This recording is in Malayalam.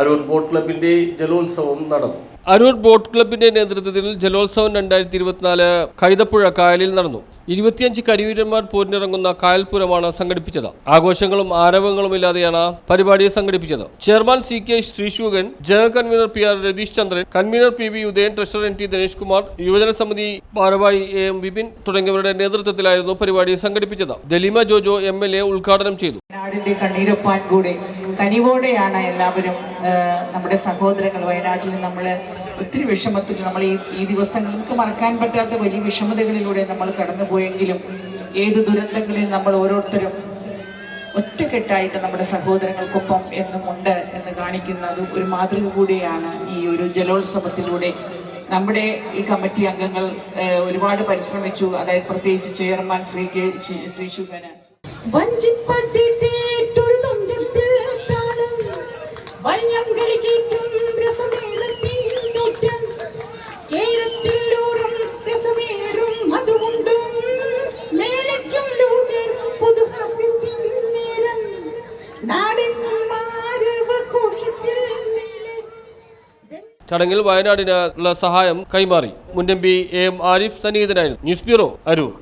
Aroor boat ക്ലബിന്റെ ജലോത്സവം നടന്നു. അരൂർ ബോട്ട് ക്ലബിന്റെ നേതൃത്വത്തിൽ ജലോത്സവം രണ്ടായിരത്തി ഇരുപത്തിനാല് കൈതപ്പുഴ കായലിൽ നടന്നു. ഇരുപത്തിയഞ്ച് കരിവീരന്മാർ പോരിനിറങ്ങുന്ന കായൽപുരമാണ് സംഘടിപ്പിച്ചത്. ആഘോഷങ്ങളും ആരവങ്ങളും ഇല്ലാതെയാണ് പരിപാടി സംഘടിപ്പിച്ചത്. Chairman C K Sreesugan general convener P R Ratheesh Chandran convener P V Udayan treasurer N T Dinesh Kumar യുവജന സമിതി ഭാരവാഹി എ എം വിപിൻ തുടങ്ങിയവരുടെ നേതൃത്വത്തിലായിരുന്നു പരിപാടി സംഘടിപ്പിച്ചത്. Dalima Jojo M L A ഉദ്ഘാടനം ചെയ്തു. നാടിന്റെ കണ്ണീരൊപ്പാൻ കൂടെ കനിവോടെയാണ് എല്ലാവരും നമ്മുടെ സഹോദരങ്ങൾ വയനാട്ടിൽ നമ്മൾ ഒത്തിരി വിഷമത്തിൽ നമ്മൾ ഈ ഈ ദിവസങ്ങൾക്ക് മറക്കാൻ പറ്റാത്ത വലിയ വിഷമതകളിലൂടെ നമ്മൾ കടന്നുപോയെങ്കിലും ഏത് ദുരന്തങ്ങളിൽ നമ്മൾ ഓരോരുത്തരും ഒറ്റക്കെട്ടായിട്ട് നമ്മുടെ സഹോദരങ്ങൾക്കൊപ്പം എന്നും ഉണ്ട് എന്ന് കാണിക്കുന്നത് ഒരു മാതൃക കൂടിയാണ് ഈ ഒരു ജലോത്സവത്തിലൂടെ. നമ്മുടെ ഈ കമ്മിറ്റി അംഗങ്ങൾ ഒരുപാട് പരിശ്രമിച്ചു. അതായത് പ്രത്യേകിച്ച് ചെയർമാൻ ശ്രീ കെ ശ്രീ- ശ്രീ ശുഗന് ചടങ്ങിൽ വയനാടിനുള്ള സഹായം കൈമാറി. മുൻ M P M Arif സന്നിഹിതനായിരുന്നു. News bureau Aroor.